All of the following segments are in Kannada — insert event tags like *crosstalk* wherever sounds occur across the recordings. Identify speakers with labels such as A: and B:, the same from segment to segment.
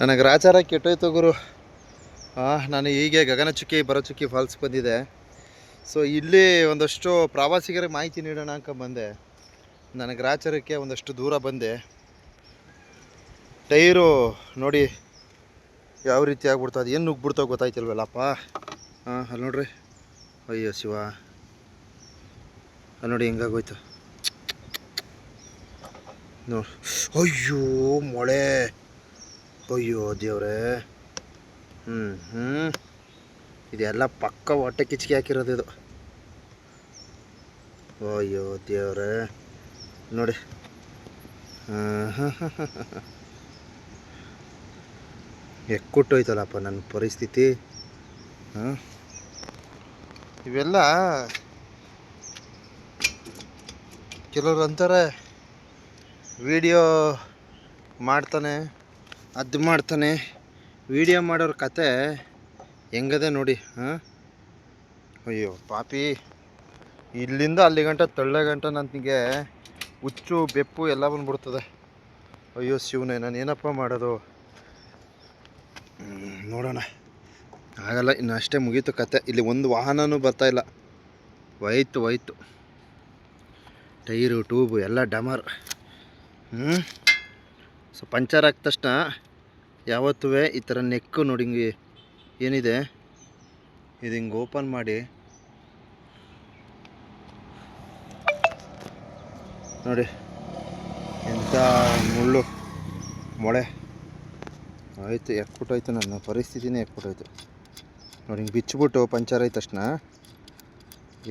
A: ನನಗೆ ರಾಚಾರ ಕೆಟ್ಟೋಯ್ತು ಗುರು. ನಾನು ಹೀಗೆ ಗಗನಚುಕ್ಕಿ ಬರಚುಕ್ಕಿ ಫಾಲ್ಸ್ ಬಂದಿದೆ. ಸೊ ಇಲ್ಲಿ ಒಂದಷ್ಟು ಪ್ರವಾಸಿಗರಿಗೆ ಮಾಹಿತಿ ನೀಡೋಣ ಅಂತ ಬಂದೆ. ನನಗೆ ರಾಚಾರಕ್ಕೆ ಒಂದಷ್ಟು ದೂರ ಬಂದೆ. ಟೈರು ನೋಡಿ ಯಾವ ರೀತಿ ಆಗ್ಬಿಡ್ತು, ಅದು ಏನು ನುಗ್ಬಿಡ್ತಾವ ಗೊತ್ತಾಯ್ತಿಲ್ವಲ್ಲಪ್ಪ. ಹಾಂ ಅಲ್ಲಿ ನೋಡ್ರಿ. ಅಯ್ಯೋ ಶಿವ. ಅಲ್ಲಿ ನೋಡಿ ಹೆಂಗಾಗೋಯ್ತು. ನೋಡಿ. ಅಯ್ಯೋ, ಮೊಳೆ. ಅಯ್ಯೋ ದೇವ್ರೆ. ಹ್ಞೂ ಹ್ಞೂ ಇದೆಲ್ಲ ಪಕ್ಕ ಹೊಟ್ಟೆ ಕಿಚ್ಕಿ ಹಾಕಿರೋದು ಇದು. ಅಯ್ಯೋ ದೇವ್ರೆ. ನೋಡಿ. ಎಕ್ಕುಟ್ಟೋಯ್ತಲ್ಲಪ್ಪ ನನ್ನ ಪರಿಸ್ಥಿತಿ. ಹಾಂ ಇವೆಲ್ಲ ಕೆಲವ್ರು ಅಂತಾರೆ ವಿಡಿಯೋ ಮಾಡ್ತಾನೆ. ಅದು ಮಾಡ್ತಾನೆ. ವಿಡಿಯೋ ಮಾಡೋರ ಕತೆ ಹೆಂಗದೆ ನೋಡಿ, ಹಾಂ? ಅಯ್ಯೋ ಪಾಪಿ. ಇಲ್ಲಿಂದ ಅಲ್ಲಿ ಗಂಟ, ತಳ್ಳ ಗಂಟ ನನಗೆ ಹುಚ್ಚು, ಬೆಪ್ಪು ಎಲ್ಲ ಬಂದ್ಬಿಡ್ತದೆ. ಅಯ್ಯೋ ಶಿವನೇ, ನಾನು ಏನಪ್ಪ ಮಾಡೋದು? ನೋಡೋಣ. ಆಗಲ್ಲ, ಇನ್ನು ಅಷ್ಟೇ ಮುಗೀತು ಕತೆ. ಇಲ್ಲಿ ಒಂದು ವಾಹನವೂ ಬರ್ತಾ ಇಲ್ಲ. ಹೋಯ್ತು ಹೋಯ್ತು. ಟೈರು, ಟ್ಯೂಬು, ಎಲ್ಲ ಡಮರ್. ಹ್ಞೂ ಸೊ ಪಂಚರ್ ಆದ ತಕ್ಷಣ ಯಾವತ್ತೂ ಈ ಥರ ನೆಕ್ಕು ನೋಡಿ ಹಿಂಗೆ ಏನಿದೆ ಇದು ಹಿಂಗೆ ಓಪನ್ ಮಾಡಿ. ನೋಡಿ, ಎಂಥ ಮುಳ್ಳು, ಮೊಳೆ. ಆಯಿತು ಎಕ್ಬಿಟ್ಟೋಯ್ತು ನನ್ನ ಪರಿಸ್ಥಿತಿನೇ ಎಕ್ಬಿಟ್ಟೋಯ್ತು ನೋಡಿ, ಹಿಂಗೆ ಬಿಚ್ಚಿಬಿಟ್ಟು ಪಂಚರ್ ಆಯ್ತು ತಕ್ಷಣ.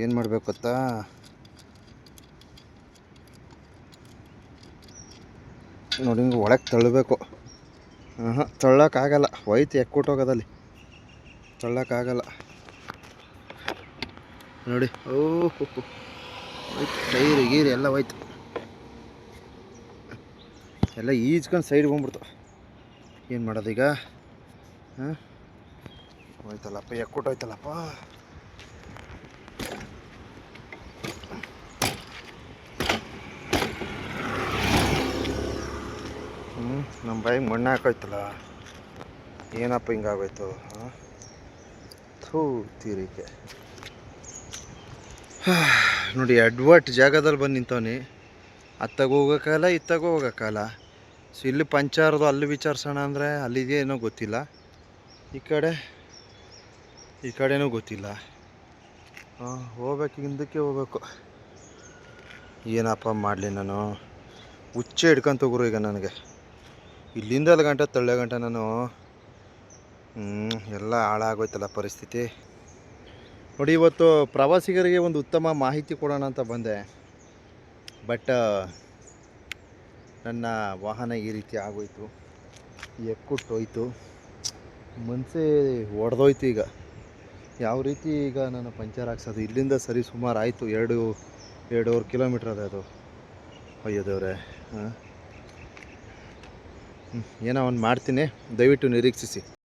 A: ಏನು ಮಾಡಬೇಕು ಗೊತ್ತಾ? ನೋಡಿ, ಹಿಂಗೆ ಒಳಗೆ ತಳ್ಳಬೇಕು ಹಾಂ ತಳ್ಳೋಕ್ಕಾಗಲ್ಲ. ಹೋಯ್ತು ಎಕ್ಕೊಟ್ಟೋಗೋದಲ್ಲಿ ತೊಳ್ಳೋಕ್ಕಾಗಲ್ಲ. ನೋಡಿ ಓಹ್ ಹೋಯ್ತು, ಟೈರು, ಗೀರು ಎಲ್ಲ ಹೋಯ್ತು. ಎಲ್ಲ ಈಜ್ಕೊಂಡು ಸೈಡ್ಗೆ ಬಂದ್ಬಿಡ್ತು. ಏನು ಮಾಡೋದೀಗ ಹಾಂ? ಹೋಯ್ತಲ್ಲಪ್ಪ ಎಕ್ಕೊಟ್ಟೋಯ್ತಲ್ಲಪ್ಪ ನಮ್ಮ ಬಾಯಿಗೆ ಮಣ್ಣು ಹಾಕೋಯ್ತಲ್ಲ? ಏನಪ್ಪ ಹಿಂಗಾಗೋಯ್ತು ಥೂ, ತೀರಿಕೆ. *sighs* ನೋಡಿ ಅಡ್ವರ್ಟ್ ಜಾಗದಲ್ಲಿ ಬಂದು ನಿಂತವನಿ. ಅತ್ತಾಗ ಹೋಗೋಕ್ಕಾಗಲ್ಲ ಇತ್ತಾಗ ಹೋಗೋಕ್ಕಾಗಲ್ಲ ಸೊ ಇಲ್ಲಿ ಪಂಚಾರದು ಅಲ್ಲಿ ವಿಚಾರಿಸೋಣ ಅಂದರೆ ಅಲ್ಲಿಗೆ ಏನೋ ಗೊತ್ತಿಲ್ಲ. ಈ ಕಡೆ, ಈ ಕಡೆನೂ ಗೊತ್ತಿಲ್ಲ. ಹಾಂ, ಹೋಗ್ಬೇಕು, ಹಿಂದಕ್ಕೆ ಹೋಗ್ಬೇಕು. ಏನಪ್ಪ ಮಾಡಲಿ ನಾನು? ಹುಚ್ಚೆ ಹಿಡ್ಕೊಂತ ಹೋಗ್ರು ಈಗ ನನಗೆ. ಇಲ್ಲಿಂದ ಅಲ್ಲಿ ಗಂಟೆ ತಳ್ಳೆ ಗಂಟೆ ನಾನು. ಎಲ್ಲ ಹಾಳಾಗೋಯ್ತಲ್ಲ ಪರಿಸ್ಥಿತಿ. ನೋಡಿ, ಇವತ್ತು ಪ್ರವಾಸಿಗರಿಗೆ ಒಂದು ಉತ್ತಮ ಮಾಹಿತಿ ಕೊಡೋಣ ಅಂತ ಬಂದೆ. ಬಟ್ ನನ್ನ ವಾಹನ ಈ ರೀತಿ ಆಗೋಯ್ತು. ಎಕ್ಕುಟ್ಟೋಯ್ತು. ಮನಸ್ಸೇ ಒಡೆದೋಯ್ತು ಈಗ. ಯಾವ ರೀತಿ ಈಗ ನಾನು ಪಂಚರ್ ಹಾಕ್ಸೋದು? ಇಲ್ಲಿಂದ ಸರಿ ಸುಮಾರು ಆಯಿತು ಎರಡು, ಎರಡೂವರೆ ಕಿಲೋಮೀಟ್ರ್ ಅದ ಅದು. ಅಯ್ಯೋ ದೇವ್ರೆ, ಹಾಂ. ಏನೋ ಒಂದು ಮಾಡ್ತೀನಿ. ದಯವಿಟ್ಟು ನಿರೀಕ್ಷಿಸಿ.